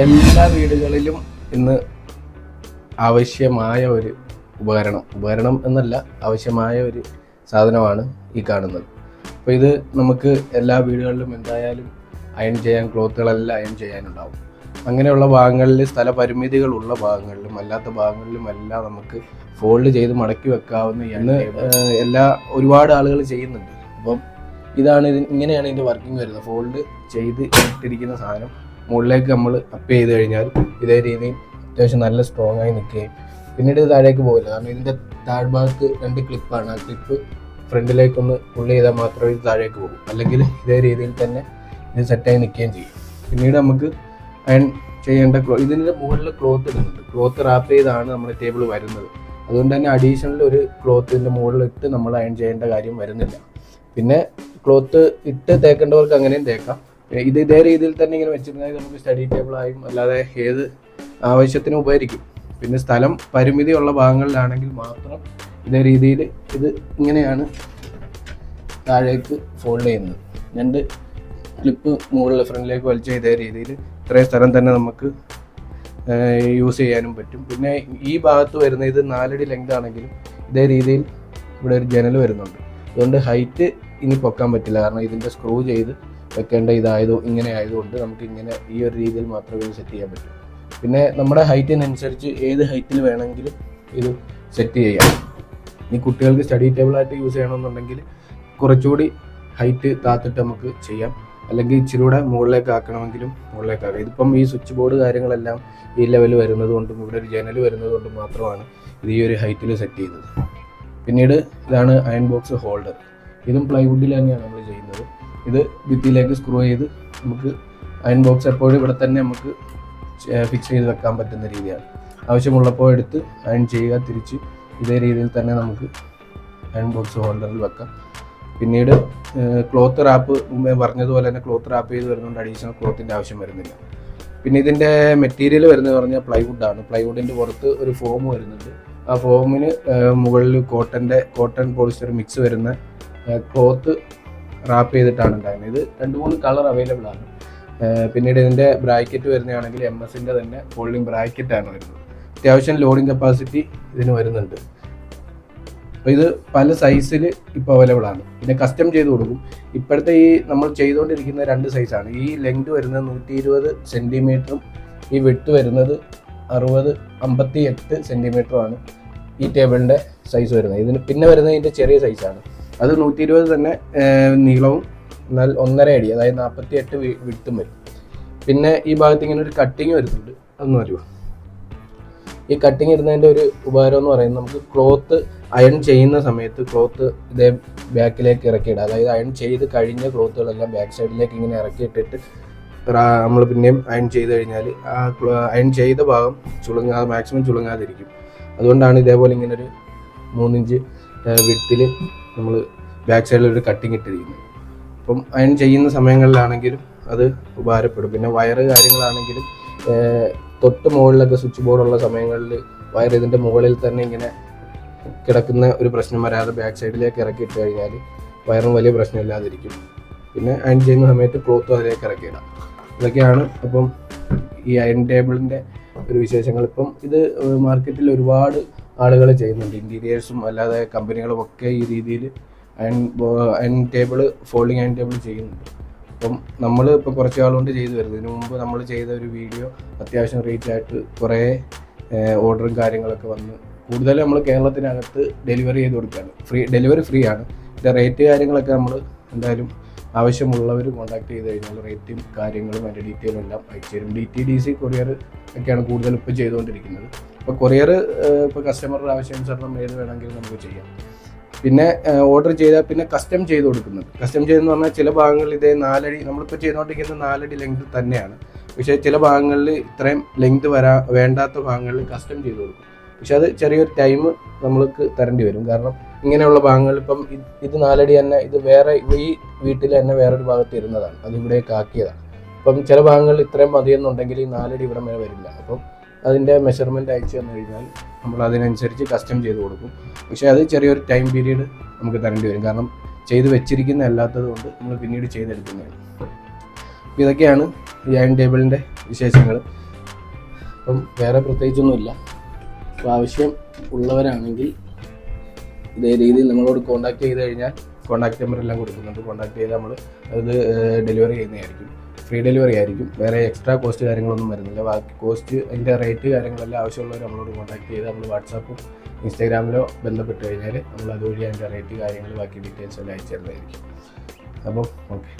എല്ലാ വീടുകളിലും ഇന്ന് ആവശ്യമായ ഒരു ഉപകരണം ഉപകരണം എന്നല്ല ആവശ്യമായ ഒരു സാധനമാണ് ഈ കാണുന്നത്. അപ്പോൾ ഇത് നമുക്ക് എല്ലാ വീടുകളിലും എന്തായാലും അയൺ ചെയ്യാൻ ക്ലോത്തുകളെല്ലാം അയൺ ചെയ്യാനുണ്ടാവും. അങ്ങനെയുള്ള ഭാഗങ്ങളിൽ സ്ഥല പരിമിതികളുള്ള ഭാഗങ്ങളിലും അല്ലാത്ത ഭാഗങ്ങളിലും എല്ലാം നമുക്ക് ഫോൾഡ് ചെയ്ത് മടക്കി വെക്കാവുന്ന ഇന്ന് എല്ലാ ഒരുപാട് ആളുകൾ ചെയ്യുന്നുണ്ട്. അപ്പം ഇതാണ് ഇത് ഇങ്ങനെയാണ് ഇതിന്റെ വർക്കിംഗ് വരുന്നത്. ഫോൾഡ് ചെയ്ത് ഇട്ടിരിക്കുന്ന സാധനം. മുകളിലേക്ക് നമ്മൾ അപ്പ് ചെയ്ത് കഴിഞ്ഞാൽ ഇതേ രീതിയിൽ അത്യാവശ്യം നല്ല സ്ട്രോങ് ആയി നിൽക്കുകയും പിന്നീട് താഴേക്ക് പോകില്ല. കാരണം ഇതിന്റെ താഴ്ഭാഗത്ത് രണ്ട് ക്ലിപ്പാണ് ആ ക്ലിപ്പ് ഫ്രണ്ടിലേക്കൊന്ന് പുള്ളി ചെയ്താൽ മാത്രമേ ഇത് താഴേക്ക് പോകും. അല്ലെങ്കിൽ ഇതേ രീതിയിൽ തന്നെ ഇത് സെറ്റായി നിൽക്കുകയും ചെയ്യും. പിന്നീട് നമുക്ക് അയൺ ചെയ്യേണ്ട ക്ലോ ഇതിന്റെ മുകളിൽ ക്ലോത്ത് ഇടുന്നുണ്ട്. ക്ലോത്ത് റാപ്പ് ചെയ്താണ് നമ്മുടെ ടേബിൾ വരുന്നത്. അതുകൊണ്ട് തന്നെ അഡീഷണൽ ഒരു ക്ലോത്തിന്റെ മുകളിൽ ഇട്ട് നമ്മൾ അയൺ ചെയ്യേണ്ട കാര്യം വരുന്നില്ല. പിന്നെ ക്ലോത്ത് ഇട്ട് തേക്കേണ്ടവർക്ക് അങ്ങനെയും തേക്കാം. ഇത് ഇതേ രീതിയിൽ തന്നെ ഇങ്ങനെ വെച്ചിരുന്നെങ്കിൽ നമുക്ക് സ്റ്റഡി ടേബിളായും അല്ലാതെ ഏത് ആവശ്യത്തിനും ഉപകരിക്കും. പിന്നെ സ്ഥലം പരിമിതിയുള്ള ഭാഗങ്ങളിലാണെങ്കിൽ മാത്രം ഇതേ രീതിയിൽ ഇത് ഇങ്ങനെയാണ് താഴേക്ക് ഫോൾഡ് ചെയ്യുന്നത്. രണ്ട് ക്ലിപ്പ് മുകളിൽ ഫ്രണ്ടിലേക്ക് വലിച്ച ഇതേ രീതിയിൽ ഇത്രയും സ്ഥലം തന്നെ നമുക്ക് യൂസ് ചെയ്യാനും പറ്റും. പിന്നെ ഈ ഭാഗത്ത് വരുന്ന ഇത് നാലടി ലെങ്ത് ആണെങ്കിലും ഇതേ രീതിയിൽ ഇവിടെ ഒരു ജനൽ വരുന്നുണ്ട്. അതുകൊണ്ട് ഹൈറ്റ് ഇനി പൊക്കാൻ പറ്റില്ല. കാരണം ഇതിന്റെ സ്ക്രൂ ചെയ്ത് വെക്കേണ്ട ഇതായത് ഇങ്ങനെ ആയതുകൊണ്ട് നമുക്ക് ഇങ്ങനെ ഈ ഒരു രീതിയിൽ മാത്രമേ ഇത് സെറ്റ് ചെയ്യാൻ പറ്റൂ. പിന്നെ നമ്മുടെ ഹൈറ്റിനനുസരിച്ച് ഏത് ഹൈറ്റിൽ വേണമെങ്കിലും ഇത് സെറ്റ് ചെയ്യാം. ഇനി കുട്ടികൾക്ക് സ്റ്റഡി ടേബിളായിട്ട് യൂസ് ചെയ്യണമെന്നുണ്ടെങ്കിൽ കുറച്ചുകൂടി ഹൈറ്റ് താത്തിട്ട് നമുക്ക് ചെയ്യാം. അല്ലെങ്കിൽ ഇച്ചിരി കൂടെ മുകളിലേക്ക് ആക്കണമെങ്കിലും മുകളിലേക്ക് ആക്കാം. ഇതിപ്പം ഈ സ്വിച്ച് ബോർഡ് കാര്യങ്ങളെല്ലാം ഈ ലെവൽ വരുന്നത് കൊണ്ടും ഇവിടെ ഒരു ജനൽ വരുന്നത് കൊണ്ടും മാത്രമാണ് ഇത് ഈ ഒരു ഹൈറ്റിൽ സെറ്റ് ചെയ്തത്. പിന്നീട് ഇതാണ് അയൺ ബോക്സ് ഹോൾഡർ ഇതും പ്ലൈവുഡിൽ തന്നെയാണ് നമ്മൾ ചെയ്യുന്നത്. ഇത് ഭിത്തിയിലേക്ക് സ്ക്രൂ ചെയ്ത് നമുക്ക് അയൺ ബോക്സ് എപ്പോഴും ഇവിടെ തന്നെ നമുക്ക് ഫിക്സ് ചെയ്ത് വെക്കാൻ പറ്റുന്ന രീതിയാണ്. ആവശ്യമുള്ളപ്പോൾ എടുത്ത് അയൺ ചെയ്യുക തിരിച്ച് ഇതേ രീതിയിൽ തന്നെ നമുക്ക് അയൺ ബോക്സ് ഹോൾഡറിൽ വെക്കാം. പിന്നീട് ക്ലോത്ത് റാപ്പ് മുമ്പേ പറഞ്ഞതുപോലെ തന്നെ ക്ലോത്ത് റാപ്പ് ചെയ്ത് വരുന്നതുകൊണ്ട് അഡീഷണൽ ക്ലോത്തിന്റെ ആവശ്യം വരുന്നില്ല. പിന്നെ ഇതിന്റെ മെറ്റീരിയൽ വരുന്നത് പറഞ്ഞാൽ പ്ലൈവുഡാണ് പ്ലൈവുഡിന്റെ പുറത്ത് ഒരു ഫോം വരുന്നുണ്ട്. ആ ഫോമിന് മുകളിൽ കോട്ടന്റെ കോട്ടൺ പോളിസ്റ്റർ മിക്സ് വരുന്ന ക്ലോത്ത് റാപ്പ് ചെയ്തിട്ടാണ് ഉണ്ടായിരുന്നത്. ഇത് രണ്ട് മൂന്ന് കളർ അവൈലബിൾ ആണ്. പിന്നീട് ഇതിന്റെ ബ്രാക്കറ്റ് വരുന്നതാണെങ്കിൽ എം എസിന്റെ തന്നെ ഫോൾഡിംഗ് ബ്രാക്കറ്റാണ് വരുന്നത്. അത്യാവശ്യം ലോഡിംഗ് കപ്പാസിറ്റി ഇതിന് വരുന്നുണ്ട്. അപ്പോൾ ഇത് പല സൈസിൽ ഇപ്പോൾ അവൈലബിൾ ആണ്. പിന്നെ കസ്റ്റം ചെയ്ത് കൊടുക്കും. ഇപ്പോഴത്തെ ഈ നമ്മൾ ചെയ്തുകൊണ്ടിരിക്കുന്ന രണ്ട് സൈസാണ് ഈ ലെങ്ത് വരുന്നത് നൂറ്റി ഇരുപത് സെന്റിമീറ്ററും ഈ വിട്ട് വരുന്നത് അറുപത് അമ്പത്തി എട്ട് സെന്റിമീറ്ററുമാണ് ഈ ടേബിളിന്റെ സൈസ് വരുന്നത്. ഇതിന് പിന്നെ വരുന്നത് ഇതിന്റെ ചെറിയ സൈസാണ് അത് നൂറ്റി ഇരുപത് തന്നെ നീളവും എന്നാൽ ഒന്നര അടി അതായത് നാൽപ്പത്തി എട്ട് വിട്ടും വരും. പിന്നെ ഈ ഭാഗത്ത് ഇങ്ങനെ ഒരു കട്ടിങ് വരുന്നുണ്ട്. അതൊന്നും അറിയുമോ ഈ കട്ടിങ് ഇടുന്നതിന്റെ ഒരു ഉപകാരം എന്ന് പറയുന്നത് നമുക്ക് ക്ലോത്ത് അയൺ ചെയ്യുന്ന സമയത്ത് ക്ലോത്ത് ഇതേ ബാക്കിലേക്ക് ഇറക്കിയിടുക അതായത് അയൺ ചെയ്ത് കഴിഞ്ഞ ക്ലോത്തുകളെല്ലാം ബാക്ക് സൈഡിലേക്ക് ഇങ്ങനെ ഇറക്കിയിട്ടിട്ട് നമ്മൾ പിന്നെയും അയൺ ചെയ്ത് കഴിഞ്ഞാൽ ആ അയൺ ചെയ്ത ഭാഗം ചുളുങ്ങാതെ മാക്സിമം ചുളുങ്ങാതിരിക്കും. അതുകൊണ്ടാണ് ഇതേപോലെ ഇങ്ങനൊരു മൂന്നിഞ്ച് വിട്ടിൽ നമ്മൾ ബാക്ക് സൈഡിൽ ഒരു കട്ടിങ് ഇട്ടിരിക്കുന്നത് അപ്പം അയൺ ചെയ്യുന്ന സമയങ്ങളിലാണെങ്കിലും അത് ഉപകാരപ്പെടും. പിന്നെ വയറ് കാര്യങ്ങളാണെങ്കിലും തൊട്ട് മുകളിലൊക്കെ സ്വിച്ച് ബോർഡുള്ള സമയങ്ങളിൽ വയർ ഇതിന്റെ മുകളിൽ തന്നെ ഇങ്ങനെ കിടക്കുന്ന ഒരു പ്രശ്നം വരാതെ ബാക്ക് സൈഡിലേക്ക് ഇറക്കി ഇട്ട് കഴിഞ്ഞാൽ വയറും വലിയ പ്രശ്നമില്ലാതിരിക്കും പിന്നെ അയൺ ചെയ്യുന്ന സമയത്ത് ക്ലോത്തും അതിലേക്ക് ഇറക്കിയിടാം ഇതൊക്കെയാണ് അപ്പം ഈ അയൺ ടേബിളിന്റെ ഒരു വിശേഷങ്ങൾ. ഇപ്പം ഇത് മാർക്കറ്റിൽ ഒരുപാട് ആളുകൾ ചെയ്യുന്നുണ്ട്. ഇന്റീരിയേഴ്സും അല്ലാതെ കമ്പനികളും ഒക്കെ ഈ രീതിയിൽ iron iron table folding iron table ചെയ്യുന്നുണ്ട്. അപ്പം നമ്മൾ ഇപ്പോൾ കുറച്ച് ആളുകൊണ്ട് ചെയ്തു വരുന്നത്. ഇതിനു മുമ്പ് നമ്മൾ ചെയ്ത ഒരു വീഡിയോ അത്യാവശ്യം റേറ്റ് ആയിട്ട് കുറേ ഓർഡറും കാര്യങ്ങളൊക്കെ വന്ന് കൂടുതൽ നമ്മൾ കേരളത്തിനകത്ത് ഡെലിവറി ചെയ്ത് കൊടുക്കുകയാണ്. ഫ്രീ ഡെലിവറി ഫ്രീ ആണ്. ഇതിന്റെ റേറ്റ് കാര്യങ്ങളൊക്കെ നമ്മൾ എന്തായാലും ആവശ്യമുള്ളവർ കോൺടാക്ട് ചെയ്ത് കഴിഞ്ഞാൽ റേറ്റും കാര്യങ്ങളും അതിന്റെ ഡീറ്റെയിലും എല്ലാം അയച്ചു തരും. D T D C courier ഒക്കെയാണ് കൂടുതൽ ഇപ്പോൾ ചെയ്തുകൊണ്ടിരിക്കുന്നത്. അപ്പോൾ കൊറിയർ ഇപ്പോൾ കസ്റ്റമറുടെ ആവശ്യാനുസരണം ഏത് വേണമെങ്കിലും നമുക്ക് ചെയ്യാം. പിന്നെ ഓർഡർ ചെയ്താൽ പിന്നെ കസ്റ്റം ചെയ്ത് കൊടുക്കുന്നത്. കസ്റ്റം ചെയ്തെന്ന് പറഞ്ഞാൽ ചില ഭാഗങ്ങളിൽ ഇതേ നാലടി നമ്മളിപ്പോൾ ചെയ്തുകൊണ്ടിരിക്കുന്നത് നാലടി ലെങ്ത് തന്നെയാണ്. പക്ഷേ ചില ഭാഗങ്ങളിൽ ഇത്രയും ലെങ്ത് വരാ വേണ്ടാത്ത ഭാഗങ്ങളിൽ കസ്റ്റം ചെയ്ത് കൊടുക്കും. പക്ഷെ അത് ചെറിയൊരു ടൈം നമ്മൾക്ക് തരേണ്ടി വരും. കാരണം ഇങ്ങനെയുള്ള ഭാഗങ്ങൾ ഇപ്പം ഇത് നാലടി തന്നെ ഇത് വേറെ ഈ വീട്ടിൽ തന്നെ വേറൊരു ഭാഗത്ത് ഇരുന്നതാണ്. അതിവിടെ ഇവിടേക്ക് ആക്കിയതാണ്. അപ്പം ചില ഭാഗങ്ങൾ ഇത്രയും മതിയെന്നുണ്ടെങ്കിൽ ഈ നാലടി ഇവിടെ വരെ വരില്ല. അപ്പം അതിന്റെ മെഷർമെന്റ് അയച്ചു തന്നു കഴിഞ്ഞാൽ നമ്മൾ അതിനനുസരിച്ച് കസ്റ്റം ചെയ്ത് കൊടുക്കും. പക്ഷേ അത് ചെറിയൊരു ടൈം പീരീഡ് നമുക്ക് തരേണ്ടി വരും. കാരണം ചെയ്ത് വെച്ചിരിക്കുന്ന അല്ലാത്തത് കൊണ്ട് നമ്മൾ പിന്നീട് ചെയ്തെടുക്കുന്നതാണ് ഇതൊക്കെയാണ് ഈ അയൺ ടേബിളിന്റെ വിശേഷങ്ങൾ. അപ്പം വേറെ പ്രത്യേകിച്ചൊന്നുമില്ല. അപ്പോൾ ആവശ്യം ഉള്ളവരാണെങ്കിൽ ഇതേ രീതിയിൽ നമ്മളോട് കോൺടാക്ട് ചെയ്ത് കഴിഞ്ഞാൽ കോൺടാക്ട് നമ്പർ എല്ലാം കൊടുക്കുന്നുണ്ട്. കോൺടാക്ട് ചെയ്ത് നമ്മൾ അത് ഡെലിവറി ചെയ്യുന്നതായിരിക്കും. ഫ്രീ ഡെലിവറി ആയിരിക്കും. വേറെ എക്സ്ട്രാ കോസ്റ്റ് കാര്യങ്ങളൊന്നും വരുന്നില്ല. ബാക്കി കോസ്റ്റ് അതിന്റെ റേറ്റ് കാര്യങ്ങളെല്ലാം ആവശ്യമുള്ളവർ നമ്മളോട് കോൺടാക്ട് ചെയ്ത് നമ്മൾ വാട്സാപ്പും ഇൻസ്റ്റാഗ്രാമിലോ ബന്ധപ്പെട്ട് കഴിഞ്ഞാൽ നമ്മൾ അതുവഴി അതിന്റെ റേറ്റ് കാര്യങ്ങൾ ബാക്കി ഡീറ്റെയിൽസ് എല്ലാം അയച്ചു തരുന്നതായിരിക്കും. അപ്പോൾ ഓക്കെ